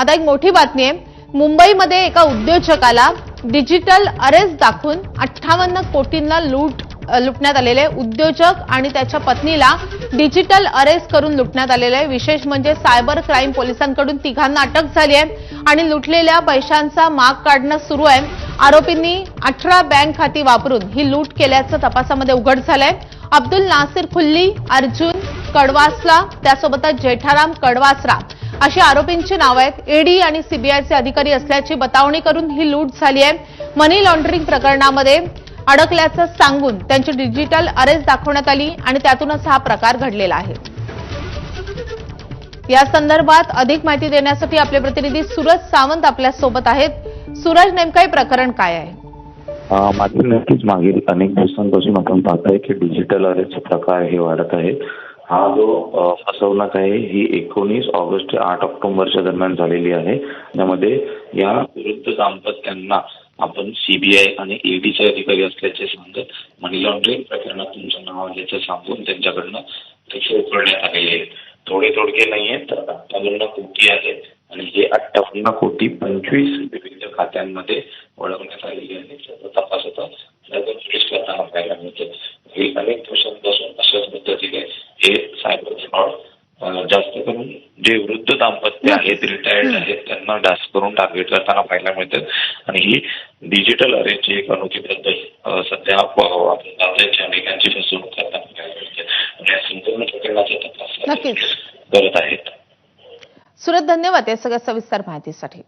आता एक मोठी बातमी आहे. मुंबईमध्ये एका उद्योजकाला डिजिटल अरेस्ट दाखवून अठ्ठावन्न कोटींना लूट लुटण्यात आलेले आहे. उद्योजक आणि त्याच्या पत्नीला डिजिटल अरेस्ट करून लुटण्यात आलेले आहे. विशेष म्हणजे सायबर क्राईम पोलिसांकडून तिघांना अटक झाली आहे. आणि लुटलेल्या पैशांचा माग काढणं सुरू आहे. आरोपींनी अठरा बँक खाती वापरून ही लूट केल्याचं तपासामध्ये उघड झालंय. अब्दुल नासिर खुल्ली अर्जुन कडवासला त्यासोबतच जेठाराम कडवासरा. अशी आरोपींची नावं आहेत. ईडी आणि सीबीआयचे अधिकारी असल्याची बतावणी करून ही लूट झाली आहे. मनी लॉन्ड्रिंग प्रकरणामध्ये अडकल्याचं सांगून त्यांची डिजिटल अरेस्ट दाखवण्यात आली आणि त्यातूनच हा प्रकार घडलेला आहे. या संदर्भात अधिक माहिती देण्यासाठी आपले प्रतिनिधी सूरज सावंत आपल्यासोबत आहेत. सूरज नेमकं हे प्रकरण काय आहे? मात्र नक्कीच मागील अनेक दिवसांपासून आपण पाहताय की डिजिटल अरेस्ट प्रकार हे वाढत आहे हा जो फसवणूक आहे ही एकोणीस ऑगस्ट ते आठ ऑक्टोबरच्या दरम्यान झालेली आहे. त्यामध्ये या विरुद्ध दाम्पत्यांना आपण सीबीआय आणि ईडीचे अधिकारी असल्याचे सांगत मनी लॉन्ड्रिंग प्रकरणात तुमचं नाव आल्याचं सांगून त्यांच्याकडनं पैसे उकळण्यात आलेले आहेत. थोडे थोडके नाही आहेत तर अठ्ठावन्न कोटी आहेत आणि हे अठ्ठावन्न कोटी पंचवीस विविध खात्यांमध्ये ओळखण्यात आलेली आहे त्याचा तपास पोलीस करताना पाहायला मिळते हे अनेक दिवसात अशाच पद्धतीने हे सायबर फ्रॉड जास्त करून जे वृद्ध दाम्पत्य आहेत रिटायर्ड आहेत त्यांना जास्त करून टार्गेट करताना पाहायला मिळतं. आणि ही डिजिटल अरेंजची एक अनोखी पद्धत सध्या की अनेकांची फसवणूक करताना पाहायला मिळते. आणि या संपूर्ण प्रकरणाचा तपास नक्कीच. करत आहेत. सुरज धन्यवाद या सगळ्या सविस्तर माहितीसाठी.